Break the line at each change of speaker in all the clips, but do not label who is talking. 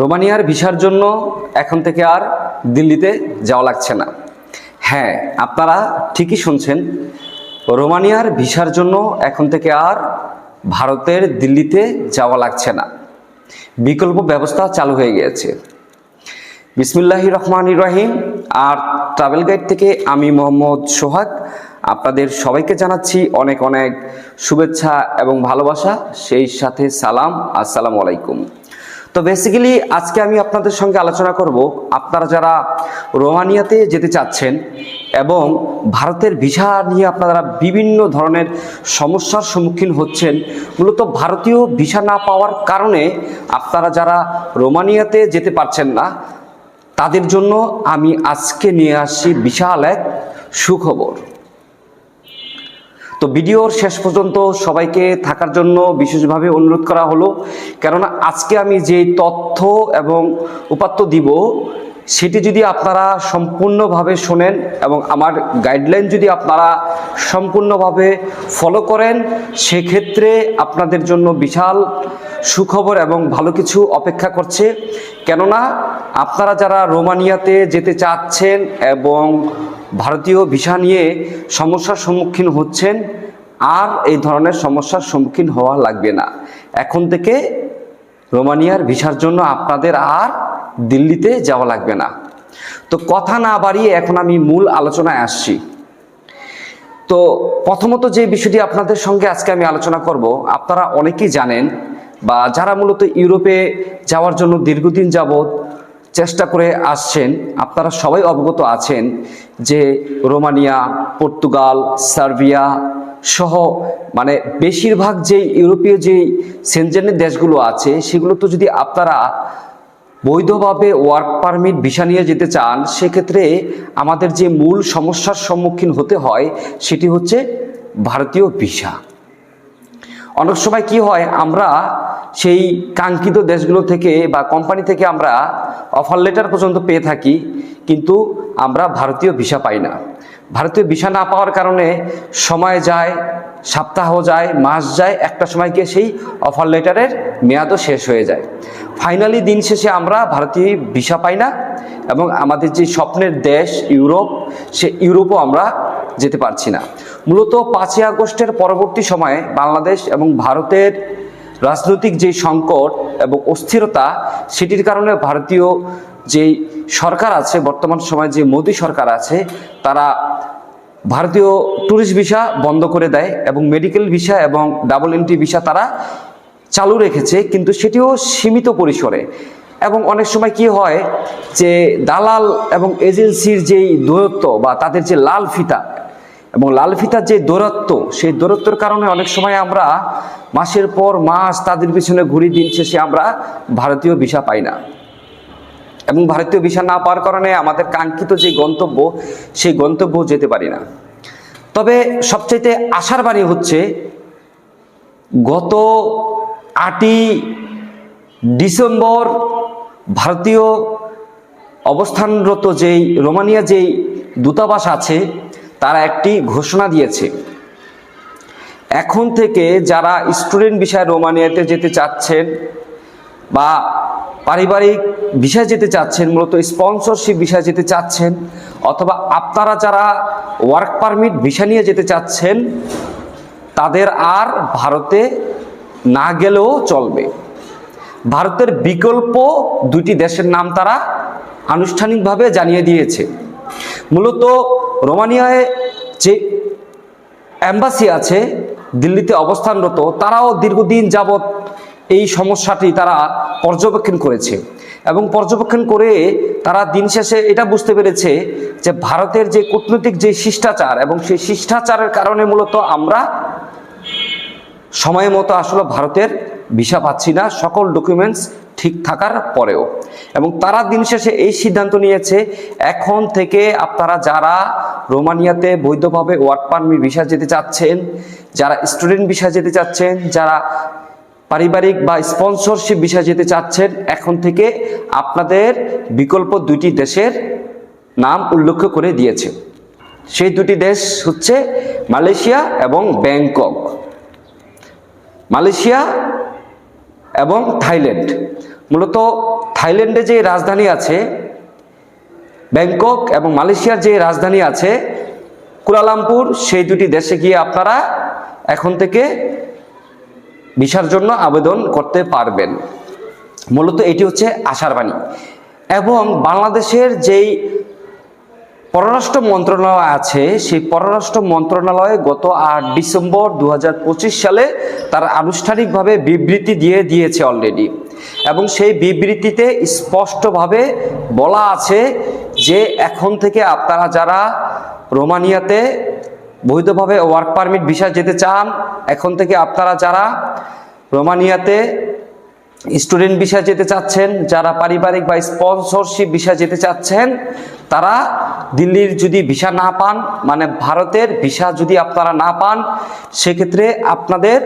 রোমানিয়ার ভিসার জন্য এখন থেকে আর দিল্লিতে যাওয়া লাগছে না। হ্যাঁ আপনারা ঠিকই শুনছেন, রোমানিয়ার ভিসার জন্য এখন থেকে আর ভারতের দিল্লিতে যাওয়া লাগছে না। বিকল্প ব্যবস্থা চালু হয়ে গিয়েছে। বিসমুল্লাহি রহমান রহিম। আর ট্রাভেল গাইড থেকে আমি মোহাম্মদ সোহাগ। আপনাদের সবাইকে জানাচ্ছি অনেক অনেক শুভেচ্ছা এবং ভালোবাসা। সেই সাথে সালাম। আসসালামু আলাইকুম। তো বেসিক্যালি আজকে আমি আপনাদের সঙ্গে আলোচনা করব আপনারা যারা রোমানিয়াতে যেতে চাচ্ছেন এবং ভারতের ভিসা নিয়ে আপনারা বিভিন্ন ধরনের সমস্যার সম্মুখীন হচ্ছেন, মূলত ভারতীয় ভিসা না পাওয়ার কারণে আপনারা যারা রোমানিয়াতে যেতে পারছেন না, তাদের জন্য আমি আজকে নিয়ে আসছি বিশাল এক সুখবর। তো ভিডিওর শেষ পর্যন্ত সবাইকে থাকার জন্য বিশেষভাবে অনুরোধ করা হলো। কেননা আজকে আমি যে তথ্য এবং উপাত্ত দিব, সেটি যদি আপনারা সম্পূর্ণভাবে শোনেন এবং আমার গাইডলাইন যদি আপনারা সম্পূর্ণভাবে ফলো করেন, সেক্ষেত্রে আপনাদের জন্য বিশাল সুখবর এবং ভালো কিছু অপেক্ষা করছে। কেননা আপনারা যারা রোমানিয়াতে যেতে চাচ্ছেন এবং ভারতীয় ভিসা নিয়ে সমস্যার সম্মুখীন হচ্ছেন, আর এই ধরনের সমস্যার সম্মুখীন হওয়া লাগবে না। এখন থেকে রোমানিয়ার ভিসার জন্য আপনাদের আর দিল্লিতে যাওয়া লাগবে না। তো কথা না বাড়িয়ে এখন আমি মূল আলোচনায় আসছি। তো প্রথমত যে বিষয়টি আপনাদের সঙ্গে আজকে আমি আলোচনা করব, আপনারা অনেকেই জানেন বা যারা মূলত ইউরোপে যাওয়ার জন্য দীর্ঘদিন যাবৎ চেষ্টা করে আসছেন, আপনারা সবাই অবগত আছেন যে রোমানিয়া, পর্তুগাল, সার্বিয়া সহ মানে বেশিরভাগ যে ইউরোপীয় যে সেনজেনের দেশগুলো আছে সেগুলো তো যদি আপনারা বৈধভাবে ওয়ার্ক পারমিট ভিসা নিয়ে যেতে চান, সেক্ষেত্রে আমাদের যে মূল সমস্যার সম্মুখীন হতে হয় সেটি হচ্ছে ভারতীয় ভিসা। অনেক সময় কি হয়, আমরা সেই কাঙ্ক্ষিত দেশগুলো থেকে বা কোম্পানি থেকে আমরা অফার লেটার পর্যন্ত পেয়ে থাকি, কিন্তু আমরা ভারতীয় ভিসা পাই না। ভারতীয় ভিসা না পাওয়ার কারণে সময় যায়, সপ্তাহ যায়, মাস যায়, একটা সময় গিয়ে সেই অফার লেটারের মেয়াদও শেষ হয়ে যায়। ফাইনালি দিন শেষে আমরা ভারতীয় ভিসা পাই না এবং আমাদের যে স্বপ্নের দেশ ইউরোপ, সে ইউরোপও আমরা যেতে পারছি না। মূলত পাঁচই আগস্টের পরবর্তী সময়ে বাংলাদেশ এবং ভারতের রাজনৈতিক যে সংকট এবং অস্থিরতা, সেটির কারণে ভারতীয় যেই সরকার আছে, বর্তমান সময়ে যে মোদী সরকার আছে, তারা ভারতীয় ট্যুরিস্ট ভিসা বন্ধ করে দেয় এবং মেডিকেল ভিসা এবং ডাবল এন্ট্রি ভিসা তারা চালু রেখেছে, কিন্তু সেটিও সীমিত পরিসরে। এবং অনেক সময় কি হয় যে দালাল এবং এজেন্সির যেই দূরত্ব বা তাদের যে লাল ফিতা, এবং লাল ফিতার যে দূরত্ব, সেই দূরত্বের কারণে অনেক সময় আমরা মাসের পর মাস তাদের পিছনে ঘুরি দিন শেষে আমরা ভারতীয় ভিসা পাই না। এবং ভারতীয় ভিসা না পাওয়ার কারণে আমাদের কাঙ্ক্ষিত যে গন্তব্য, সেই গন্তব্য যেতে পারি না। তবে সবচাইতে আশার বাণী হচ্ছে, গত আটই ডিসেম্বর ভারতীয় অবস্থানরত যেই রোমানিয়া যেই দূতাবাস আছে, তারা একটি ঘোষণা দিয়েছে। এখন থেকে যারা স্টুডেন্ট বিষয়ে রোমানিয়াতে যেতে চাচ্ছেন বা পারিবারিক বিষয় যেতে চাচ্ছেন, মূলত স্পন্সরশিপ বিষয় যেতে চাচ্ছেন, অথবা আপনারা যারা ওয়ার্ক পারমিট ভিসা নিয়ে যেতে চাচ্ছেন, তাদের আর ভারতে না গেলেও চলবে। ভারতের বিকল্প দুটি দেশের নাম তারা আনুষ্ঠানিকভাবে জানিয়ে দিয়েছে। মূলত রোমানিয়ায় যে অ্যাম্বাসি আছে দিল্লিতে অবস্থানরত, তারাও দীর্ঘদিন যাবৎ এই সমস্যাটি তারা পর্যবেক্ষণ করেছে। এবং পর্যবেক্ষণ করে তারা দিন শেষে এটা বুঝতে পেরেছে যে ভারতের যে কূটনৈতিক যে শিষ্টাচার এবং সেই শিষ্টাচারের কারণে মূলত আমরা সময় মতো আসলে ভারতের ভিসা পাচ্ছি না, সকল ডকুমেন্টস ঠিক থাকার পরেও। এবং তারা দিন শেষে এই সিদ্ধান্ত নিয়েছে, এখন থেকে আপনারা যারা রোমানিয়াতে বৈধভাবে ওয়ার্ক পারমিট ভিসা যেতে চাচ্ছেন, যারা স্টুডেন্ট ভিসা যেতে চাচ্ছেন, যারা পারিবারিক বা স্পন্সরশিপ ভিসা যেতে চাচ্ছেন, এখন থেকে আপনাদের বিকল্প দুইটি দেশের নাম উল্লেখ করে দিয়েছে। সেই দুটি দেশ হচ্ছে মালয়েশিয়া এবং ব্যাংকক। মালয়েশিয়া এবং থাইল্যান্ড। মূলত থাইল্যান্ডে যে রাজধানী আছে ব্যাংকক এবং মালয়েশিয়ার যে রাজধানী আছে কুলালামপুর সেই দুটি দেশে গিয়ে আপনারা এখন থেকে ভিসার জন্য আবেদন করতে পারবেন। মূলত এটি হচ্ছে আশার বাণী। এবং বাংলাদেশের যেই পররাষ্ট্র মন্ত্রণালয় আছে, সেই পররাষ্ট্র মন্ত্রণালয় গত আট ডিসেম্বর দু হাজার পঁচিশ সালে তারা আনুষ্ঠানিকভাবে বিবৃতি দিয়ে দিয়েছে অলরেডি এবং সেই বিবৃতিতে স্পষ্টভাবে বলা আছে যে এখন থেকে আপনারা যারা রোমানিয়াতে বৈধভাবে ওয়ার্ক পারমিট ভিসা যেতে চান, এখন থেকে আপনারা যারা রোমানিয়াতে স্টুডেন্ট ভিসা যেতে চাচ্ছেন, যারা পারিবারিক বা স্পন্সরশিপ ভিসা যেতে চাচ্ছেন, তারা দিল্লির যদি ভিসা না পান মানে ভারতের ভিসা যদি আপনারা না পান, সেক্ষেত্রে আপনাদের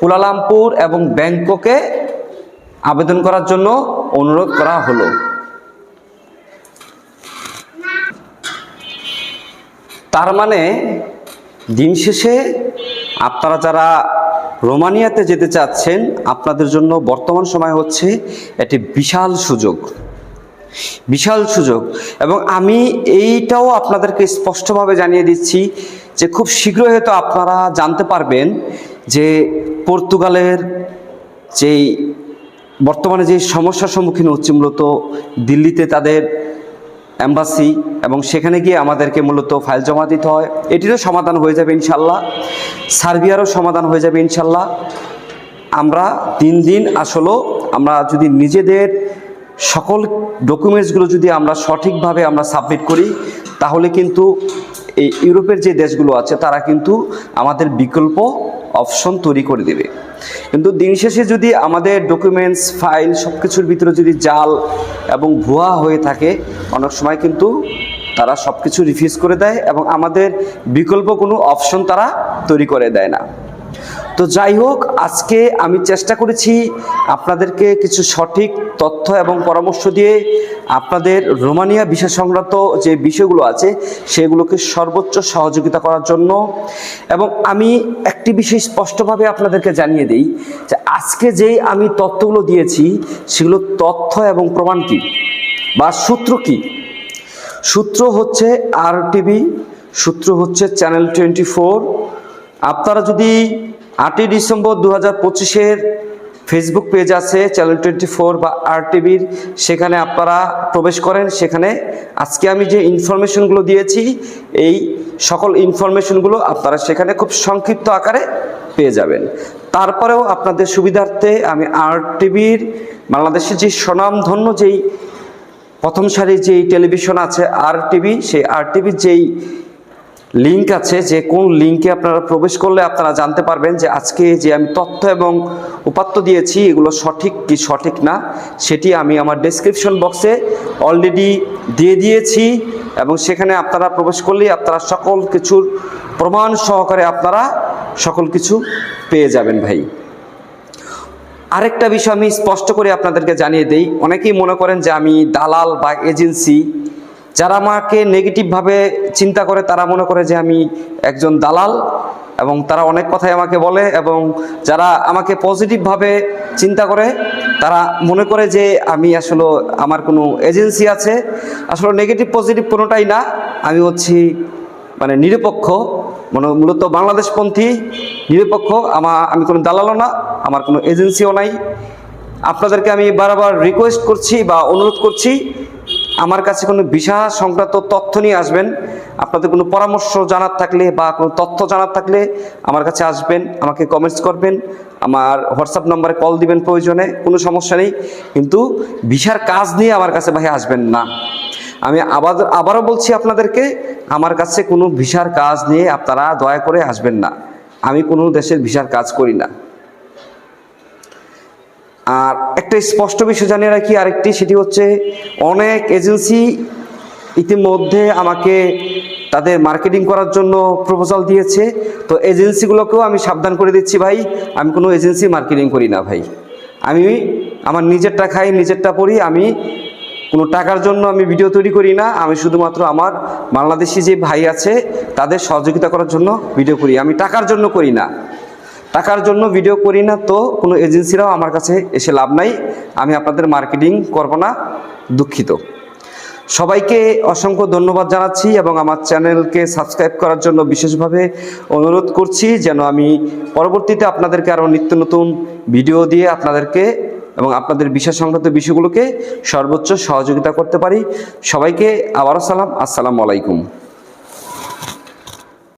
কুলালামপুর এবং ব্যাংককে আবেদন করার জন্য অনুরোধ করা হলো। তার মানে দিন শেষে আপনারা যারা রোমানিয়াতে যেতে চাচ্ছেন, আপনাদের জন্য বর্তমান সময় হচ্ছে একটি বিশাল সুযোগ। বিশাল সুযোগ। এবং আমি এইটাও আপনাদেরকে স্পষ্টভাবে জানিয়ে দিচ্ছি যে খুব শীঘ্রই হয়তো আপনারা জানতে পারবেন যে পর্তুগালের যেই বর্তমানে যে সমস্যার সম্মুখীন হচ্ছে মূলত দিল্লিতে তাদের অ্যাম্বাসি এবং সেখানে গিয়ে আমাদেরকে মূলত ফাইল জমা দিতে হয়। এটিরও সমাধান হয়ে যাবে ইনশাল্লাহ সার্বিয়ারও সমাধান হয়ে যাবে ইনশাল্লাহ আমরা দিন দিন আসলেও আমরা যদি নিজেদের সকল ডকুমেন্টসগুলো যদি আমরা সঠিকভাবে আমরা সাবমিট করি, তাহলে কিন্তু এই ইউরোপের যে দেশগুলো আছে, তারা কিন্তু আমাদের বিকল্প অপশন তৈরি করে দেবে। কিন্তু দিন শেষে যদি আমাদের ডকুমেন্টস ফাইল সব কিছুর ভিতরে যদি জাল এবং ভুয়া হয়ে থাকে, অনেক সময় কিন্তু তারা সব কিছু রিফিউজ করে দেয় এবং আমাদের বিকল্প কোনো অপশন তারা তৈরি করে দেয় না। তো যাই হোক, আজকে আমি চেষ্টা করেছি আপনাদেরকে কিছু সঠিক তথ্য এবং পরামর্শ দিয়ে আপনাদের রোমানিয়া বিষয় সংক্রান্ত যে বিষয়গুলো আছে, সেগুলোকে সর্বোচ্চ সহযোগিতা করার জন্য। এবং আমি একটি বিষয় স্পষ্টভাবে আপনাদেরকে জানিয়ে দিই যে আজকে যেই আমি তথ্যগুলো দিয়েছি, সেগুলো তথ্য এবং প্রমাণ কী বা সূত্র কি? সূত্র হচ্ছে আর টিভি সূত্র হচ্ছে চ্যানেল টোয়েন্টি ফোর আপনারা যদি আটই ডিসেম্বর দু হাজার পঁচিশের ফেসবুক পেজ আছে চ্যানেল টোয়েন্টি ফোর বা আর টিভির সেখানে আপনারা প্রবেশ করেন। সেখানে আজকে আমি যে ইনফরমেশনগুলো দিয়েছি, এই সকল ইনফরমেশনগুলো আপনারা সেখানে খুব সংক্ষিপ্ত আকারে পেয়ে যাবেন। তারপরেও আপনাদের সুবিধার্থে আমি আর টিভির বাংলাদেশের যে স্বনামধন্য যেই প্রথম সারির যেই টেলিভিশন আছে আর টিভি সেই আর টিভির যেই লিঙ্ক আছে, যে কোন লিঙ্কে আপনারা প্রবেশ করলে আপনারা জানতে পারবেন যে আজকে যে আমি তথ্য এবং উপাত্ত দিয়েছি, এগুলো সঠিক কি সঠিক না, সেটি আমি আমার ডেসক্রিপশন বক্সে অলরেডি দিয়ে দিয়েছি এবং সেখানে আপনারা প্রবেশ করলেই আপনারা সকল কিছুর প্রমাণ সহকারে আপনারা সকল কিছু পেয়ে যাবেন ভাই। আরেকটা বিষয় আমি স্পষ্ট করে আপনাদেরকে জানিয়ে দেই, অনেকেই মনে করেন যে আমি দালাল বা এজেন্সি যারা আমাকে নেগেটিভভাবে চিন্তা করে, তারা মনে করে যে আমি একজন দালাল এবং তারা অনেক কথাই আমাকে বলে এবং যারা আমাকে পজিটিভভাবে চিন্তা করে, তারা মনে করে যে আমি আসলে আমার কোনো এজেন্সি আছে। আসলে নেগেটিভ পজিটিভ কোনোটাই না। আমি হচ্ছি মানে নিরপেক্ষ মানে মূলত বাংলাদেশপন্থী নিরপেক্ষ। আমা, আমি কোনো দালালও না, আমার কোনো এজেন্সিও নাই। আপনাদেরকে আমি বারবার রিকোয়েস্ট করছি বা অনুরোধ করছি আমার কাছে কোনো ভিসা সংক্রান্ত তথ্য নিয়ে আসবেন। আপনাদের কোনো পরামর্শ জানার থাকলে বা কোনো তথ্য জানার থাকলে আমার কাছে আসবেন, আমাকে কমেন্টস করবেন, আমার হোয়াটসঅ্যাপ নাম্বারে কল দিবেন প্রয়োজনে, কোনো সমস্যা নেই। কিন্তু ভিসার কাজ নিয়ে আমার কাছে ভাই আসবেন না। আমি আবার, আবারও বলছি আপনাদেরকে, আমার কাছে কোনো ভিসার কাজ নিয়ে আপনারা দয়া করে আসবেন না। আমি কোনো দেশের ভিসার কাজ করি না। আর একটা স্পষ্ট বিষয় জানিয়ে রাখি আরেকটি, সেটি হচ্ছে অনেক এজেন্সি ইতিমধ্যে আমাকে তাদের মার্কেটিং করার জন্য প্রপোজাল দিয়েছে। তো এজেন্সিগুলোকেও আমি সাবধান করে দিচ্ছি ভাই। আমি কোনো এজেন্সি মার্কেটিং করি না ভাই। আমি আমার নিজেরটা খাই, নিজেরটা পড়ি। আমি কোনো টাকার জন্য আমি ভিডিও তৈরি করি না। আমি শুধুমাত্র আমার বাংলাদেশি যে ভাই আছে, তাদের সহযোগিতা করার জন্য ভিডিও করি। আমি টাকার জন্য করি না। টাকার জন্য ভিডিও করি না তো কোনো এজেন্সিরাও আমার কাছে এসে লাভ নাই। আমি আপনাদের মার্কেটিং করব না, দুঃখিত। সবাইকে অসংখ্য ধন্যবাদ জানাচ্ছি এবং আমার চ্যানেলকে সাবস্ক্রাইব করার জন্য বিশেষভাবে অনুরোধ করছি যেন আমি পরবর্তীতে আপনাদেরকে আরও নিত্য নতুন ভিডিও দিয়ে আপনাদেরকে এবং আপনাদের বিষয় সংক্রান্ত বিষয়গুলোকে সর্বোচ্চ সহযোগিতা করতে পারি। সবাইকে আবারও সালাম, আসসালামু আলাইকুম।